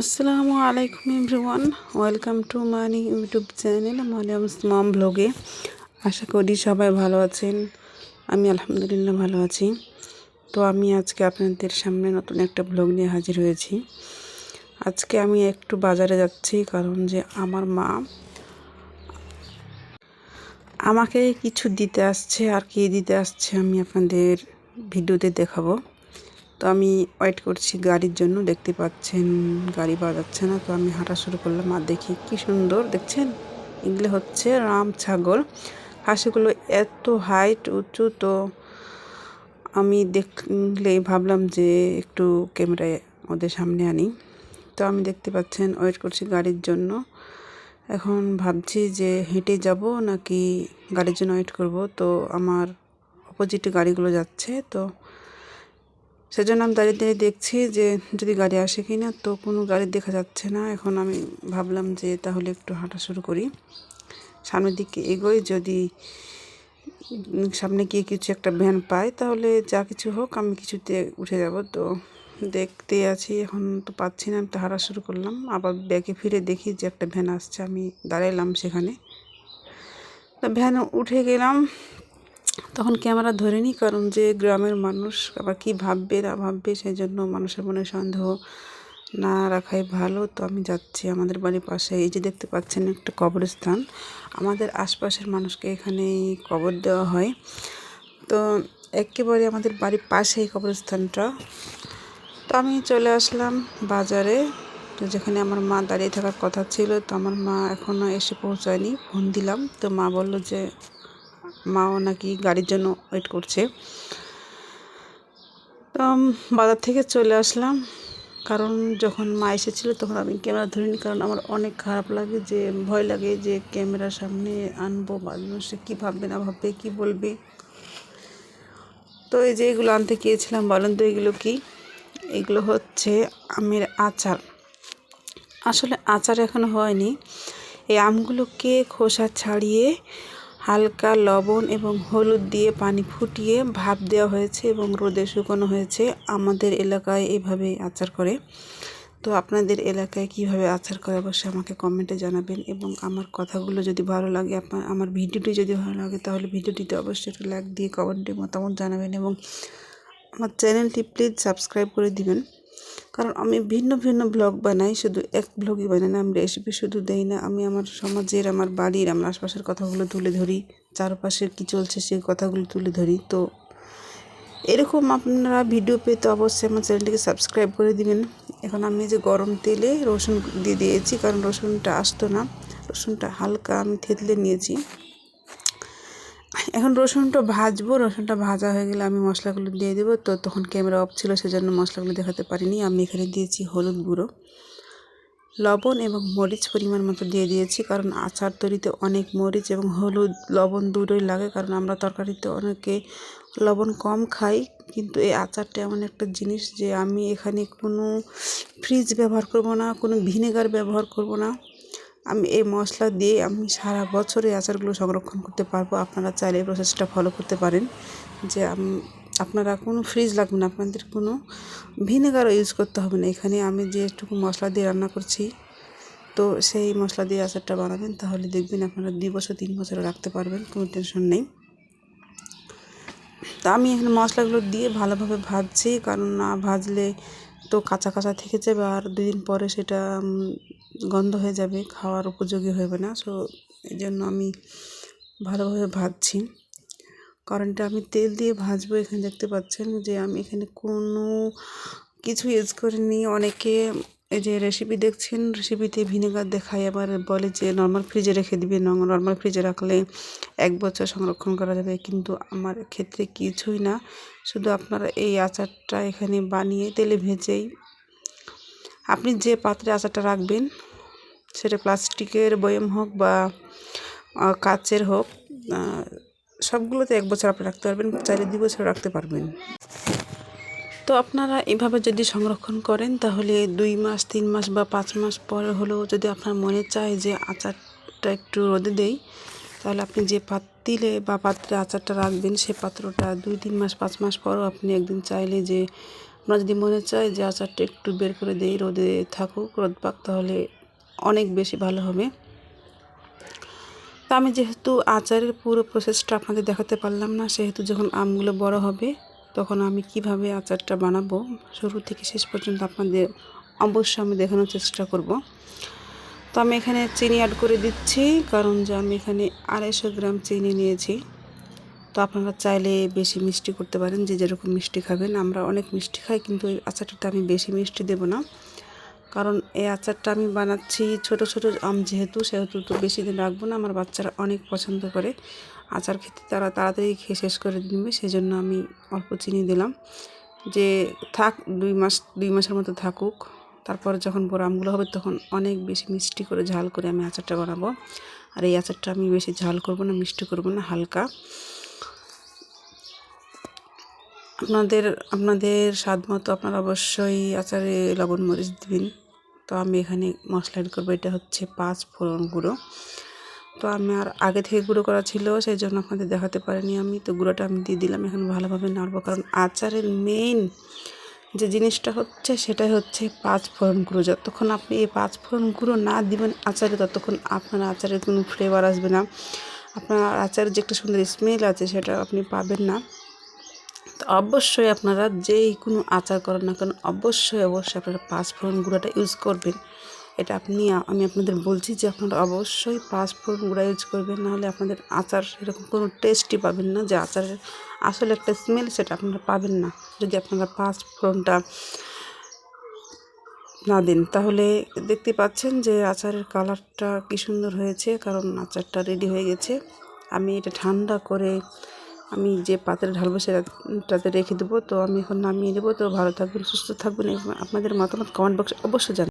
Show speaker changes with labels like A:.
A: আসসালামু আলাইকুম everyone. Welcome to Mani YouTube channel Maliyam mom ব্লগে। আশা করি সবাই ভালো আছেন। আমি আলহামদুলিল্লাহ ভালো আছি। তো আমি আজকে আপনাদের সামনে নতুন একটা ব্লগ নিয়ে হাজির হয়েছি। আজকে আমি একটু বাজারে যাচ্ছি, কারণ যে আমার মা আমাকে কিছু দিতে আসছে আর কি দিতে আসছে আমি আপনাদের ভিডিওতে দেখাবো। তো আমি ওয়েট করছি গাড়ির জন্য, দেখতে পাচ্ছেন গাড়ি পাওয়া যাচ্ছে না, তো আমি হাঁটা শুরু করলাম। আর দেখি কি সুন্দর, দেখছেন? এগুলো হচ্ছে রাম ছাগল। হাঁসগুলো এত হাইট উঁচু, তো আমি দেখলে ভাবলাম যে একটু ক্যামেরায় ওদের সামনে আনি। তো আমি দেখতে পাচ্ছেন ওয়েট করছি গাড়ির জন্য। এখন ভাবছি যে হেঁটে যাব নাকি গাড়ির জন্য ওয়েট করব। তো আমার অপোজিট গাড়িগুলো যাচ্ছে, তো সেজন্য আমি দাঁড়িয়ে দাঁড়িয়ে দেখছি যে যদি গাড়ি আসে কি না তো কোনো গাড়ি দেখা যাচ্ছে না। এখন আমি ভাবলাম যে তাহলে একটু হাঁটা শুরু করি। সামনের দিকে এগোই, যদি সামনে গিয়ে কিছু একটা ভ্যান পাই, তাহলে যা কিছু হোক, আমি কিছুতে উঠে যাব। তো দেখতে আছি, এখন তো পাচ্ছি না, আমি তো হাঁটা শুরু করলাম। আবার ব্যাগে ফিরে দেখি যে একটা ভ্যান আসছে, আমি দাঁড়াইলাম সেখানে। তো ভ্যান উঠে গেলাম। তখন ক্যামেরা ধরে নিই কারণ যে গ্রামের মানুষ আবার কী ভাববে, না ভাববে সেই জন্য মানুষের মনে সন্দেহ না রাখাই ভালো। তো আমি যাচ্ছি আমাদের বাড়ির পাশে। এই যে দেখতে পাচ্ছেন একটা কবরস্থান। আমাদের আশপাশের মানুষকে এখানে কবর দেওয়া হয়। তো একেবারে আমাদের বাড়ির পাশে এই কবরস্থানটা। তো আমি চলে আসলাম বাজারে। তো যেখানে আমার মা দাঁড়িয়ে থাকার কথা ছিল, তো আমার মা এখনও এসে পৌঁছায়নি। ফোন দিলাম। তো মা বলল যে মাও নাকি গাড়ির জন্য ওয়েট করছে। তো বাজার থেকে চলে আসলাম। কারণ যখন মা এসেছিল তখন আমি ক্যামেরা ধরিনি, কারণ আমার অনেক খারাপ লাগে যে, ভয় লাগে যে ক্যামেরার সামনে আনব মানুষে কী ভাববে, না ভাববে, কী বলবে। তো এই যে এগুলো আনতে গিয়েছিলাম, বলেন তো এগুলো কি? এগুলো হচ্ছে আমের আচার। আসলে আচার এখন হয়নি। এই আমগুলোকে খোসা ছাড়িয়ে হালকা লবণ এবং হলুদ দিয়ে পানি ফুটিয়ে ভাপ দেওয়া হয়েছে এবং রোদে শুকানো হয়েছে। আমাদের এলাকায় এভাবে আচার করে। তো আপনাদের এলাকায় কীভাবে আচার করে অবশ্যই আমাকে কমেন্টে জানাবেন এবং আমার কথাগুলো যদি ভালো লাগে, আপনার, আমার ভিডিওটি যদি ভালো লাগে, তাহলে ভিডিওটিতে অবশ্যই একটু লাইক দিয়ে কমেন্টে মতামত জানাবেন এবং আমার চ্যানেলটি প্লিজ সাবস্ক্রাইব করে দিবেন। কারণ আমি ভিন্ন ভিন্ন ব্লগ বানাই, শুধু এক ব্লগই বানাই না, আমি রেসিপি শুধু দেই না, আমি আমার সমাজের, আমার বাড়ির, আমার আশপাশের কথাগুলো তুলে ধরি, চারপাশে কী চলছে সেই কথাগুলো তুলে ধরি। তো এরকম আপনারা ভিডিও পেতে অবশ্যই আমার চ্যানেলটিকে সাবস্ক্রাইব করে দিবেন। এখন আমি যে গরম তেলে রসুন দিয়ে দিয়েছি, কারণ রসুনটা আসতো না, রসুনটা হালকা আমি থেতলে নিয়েছি। এখন রসুনটা ভাজবো, রসুনটা ভাজা হয়ে গেলে আমি মশলাগুলো দিয়ে দেবো। তো তখন ক্যামেরা অফ ছিল, সেজন্য মশলাগুলো দেখাতে পারিনি। আমি এখানে দিয়েছি হলুদ গুঁড়ো, লবণ এবং মরিচ পরিমাণ মতো দিয়ে দিয়েছি, কারণ আচার তৈরিতে অনেক মরিচ এবং হলুদ, লবণ দুটোই লাগে, কারণ আমরা তরকারিতে অনেকে লবণ কম খাই, কিন্তু এই আচারটা এমন একটা জিনিস যে আমি এখানে কোনো ফ্রিজ ব্যবহার করব না, কোনো ভিনেগার ব্যবহার করব না। আমি এই মশলা দিয়ে আমি সারা বছর আচারগুলো সংরক্ষণ করতে পারব। আপনারা চাইলে এই প্রসেসটা ফলো করতে পারেন। যে আপনারা কোনো ফ্রিজ লাগবে না, আপনাদের কোনো ভিনেগারও ইউজ করতে হবে না। এখানে আমি যেটুকু মশলা দিয়ে রান্না করছি, তো সেই মশলা দিয়ে আচারটা বানাবেন। তাহলে দেখবেন আপনারা দুই বছর, তিন বছর রাখতে পারবেন, কোনো টেনশন নেই। তা আমি এখানে মশলাগুলো দিয়ে ভালোভাবে ভাজছি। কারণ না ভাজলে তো কাঁচা কাঁচা থেকে যাবে। আর দুই দিন পরে সেটা গন্ধ হয়ে যাবে, খাওয়ার উপযোগী হবে না। সো এই জন্য আমি ভালোভাবে ভাজছি। কারণটা আমি তেল দিয়ে ভাজবো, এখানে দেখতে পাচ্ছেন যে আমি এখানে কোনো কিছু ইউজ করিনি। অনেকে এই যে রেসিপি দেখছেন রেসিপিতে ভিনেগার দেখায়, আবার বলে যে নর্মাল ফ্রিজে রেখে দিবে। নর্মাল ফ্রিজে রাখলে এক বছর সংরক্ষণ করা যাবে, কিন্তু আমার ক্ষেত্রে কিছুই না। শুধু আপনারা এই আচারটা এখানে বানিয়ে তেলে ভেজেই, আপনি যে পাত্রে আচারটা রাখবেন সেটা প্লাস্টিকের বয়ম হোক বা কাচের হোক সবগুলোতে এক বছর আপনি রাখতে পারবেন, চাইলে দুই বছর রাখতে পারবেন। তো আপনারা এভাবে যদি সংরক্ষণ করেন, তাহলে দুই মাস, তিন মাস বা পাঁচ মাস পরে হলেও যদি আপনার মনে চায় যে আচারটা একটু রোদে দেই, তাহলে আপনি যে পাতিলে বা পাত্রে আচারটা রাখবেন, সে পাত্রটা দুই, তিন মাস, পাঁচ মাস পরও আপনি একদিন চাইলে যে, আপনার যদি মনে চায় যে আচারটা একটু বের করে দেই, রোদে থাকুক রোদ পাক তাহলে অনেক বেশি ভালো হবে। তা আমি যেহেতু আচারের পুরো প্রসেসটা আপনাদের দেখাতে পারলাম না, সেহেতু যখন আমগুলো বড় হবে, তখন আমি কীভাবে আচারটা বানাবো, শুরু থেকে শেষ পর্যন্ত আপনাদের অবশ্যই আমি দেখানোর চেষ্টা করব। তো আমি এখানে চিনি অ্যাড করে দিচ্ছি, কারণ যে আমি এখানে আড়াইশো গ্রাম চিনি নিয়েছি। তো আপনারা চাইলে বেশি মিষ্টি করতে পারেন, যে যেরকম মিষ্টি খাবেন। আমরা অনেক মিষ্টি খাই, কিন্তু এই আচারটাতে আমি বেশি মিষ্টি দেব না। কারণ এই আচারটা আমি বানাচ্ছি, ছোট ছোট আম যেহেতু, সেহেতু তো বেশি দিন রাখব না। আমার বাচ্চারা অনেক পছন্দ করে। আচার খেতে তারা তাড়াতাড়ি খেয়ে শেষ করে দিবে সেই জন্য আমি অল্প চিনি দিলাম। যে থাক, দুই মাস, দুই মাসের মতো থাকুক। তারপর যখন বড় আমগুলো হবে, তখন অনেক বেশি মিষ্টি করে ঝাল করে আমি আচারটা বানাবো। আর এই আচারটা আমি বেশি ঝাল করব না, মিষ্টি করব না, হালকা। আপনাদের আপনাদের স্বাদ মতো আপনারা অবশ্যই আচারে লবণ, মরিচ দিবেন। তো আমি এখানে মশলা অ্যাড করব, এটা হচ্ছে পাঁচ ফোড়ন গুঁড়ো। তো আমি আর আগে থেকে গুঁড়ো করা ছিল সেই জন্য আপনাদের দেখাতে পারিনি আমি। তো গুঁড়োটা আমি দিয়ে দিলাম এখন ভালোভাবে নাড়বো, কারণ আচারের মেইন যে জিনিসটা হচ্ছে, সেটাই হচ্ছে পাঁচ ফোড়ন গুঁড়ো। যতক্ষণ আপনি এই পাঁচ ফোড়ন গুঁড়ো না দিবেন আচারে, ততক্ষণ আপনার আচারের কোনো ফ্লেভার আসবে না। আপনার আচারের যে একটা সুন্দর স্মেল আছে, সেটা আপনি পাবেন না। অবশ্যই আপনারা যেই কোনো আচার করেন না কেন, অবশ্যই অবশ্যই আপনারা পাঁচফোড়ন গুঁড়োটা ইউজ করবেন। এটা আপনি, আমি আপনাদের বলছি যে আপনারা অবশ্যই পাঁচফোড়ন গুঁড়া ইউজ করবেন, নাহলে আপনাদের আচার এরকম কোনো টেস্টই পাবেন না যে আচারের আসলে একটা স্মেল সেটা আপনারা পাবেন না। যদি আপনারা পাঁচফোড়নটা না দিন, তাহলে দেখতে পাচ্ছেন যে আচারের কালারটা কী সুন্দর হয়েছে, কারণ আচারটা রেডি হয়ে গেছে। আমি এটা ঠান্ডা করে আমি যে পাত্রে ঢালবো সেটাতে রেখে দেবো। তো আমি এখন নামিয়ে দেবো তো ভালো থাকবেন, সুস্থ থাকবেন। এবং আপনাদের মতামত কমেন্ট বক্সে অবশ্যই জানাবেন।